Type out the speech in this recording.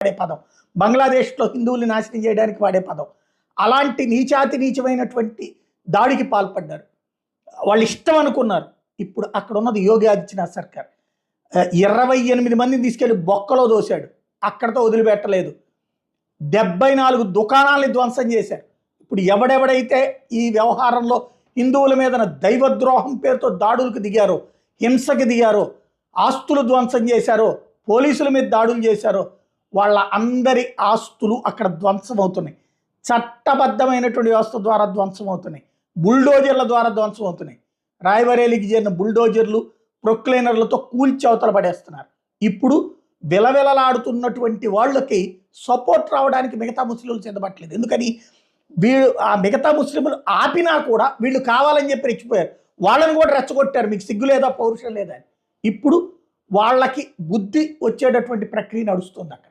వాడే పదం. బంగ్లాదేశ్లో హిందువుల్ని నాశనం చేయడానికి వాడే పదం. అలాంటి నీచాతి నీచమైనటువంటి దాడికి పాల్పడ్డారు. వాళ్ళు ఇష్టం అనుకున్నారు. ఇప్పుడు అక్కడ ఉన్నది యోగి ఆదిత్యనాథ్ సర్కార్. ఇరవై ఎనిమిది మందిని తీసుకెళ్ళి బొక్కలో దోశాడు. అక్కడతో వదిలిపెట్టలేదు. డెబ్బై నాలుగు దుకాణాలని ధ్వంసం చేశారు. ఇప్పుడు ఎవడెవడైతే ఈ వ్యవహారంలో హిందువుల మీద దైవద్రోహం పేరుతో దాడులకు దిగారో హింసకి దిగారో ఆస్తులు ధ్వంసం చేశారో పోలీసుల మీద దాడులు చేశారో వాళ్ళ అందరి ఆస్తులు అక్కడ ధ్వంసం అవుతున్నాయి చట్టబద్ధమైనటువంటి వ్యవస్థ ద్వారా ధ్వంసం అవుతున్నాయి బుల్డోజర్ల ద్వారా ధ్వంసం అవుతున్నాయి చేరిన బుల్డోజర్లు ప్రొక్లైనర్లతో కూల్చవతల పడేస్తున్నారు. ఇప్పుడు విలవిలలాడుతున్నటువంటి వాళ్ళకి సపోర్ట్ రావడానికి మిగతా ముస్లింలు సిద్ధపట్టలేదు ఎందుకని? వీళ్ళు ఆ మిగతా ముస్లింలు ఆపినా కూడా వీళ్ళు కావాలని చెప్పి రెచ్చిపోయారు. వాళ్ళని కూడా రెచ్చగొట్టారు. మీకు సిగ్గు లేదా? పౌరుషం లేదా? అని ఇప్పుడు వాళ్ళకి బుద్ధి వచ్చేటటువంటి ప్రక్రియ నడుస్తుంది అక్కడ.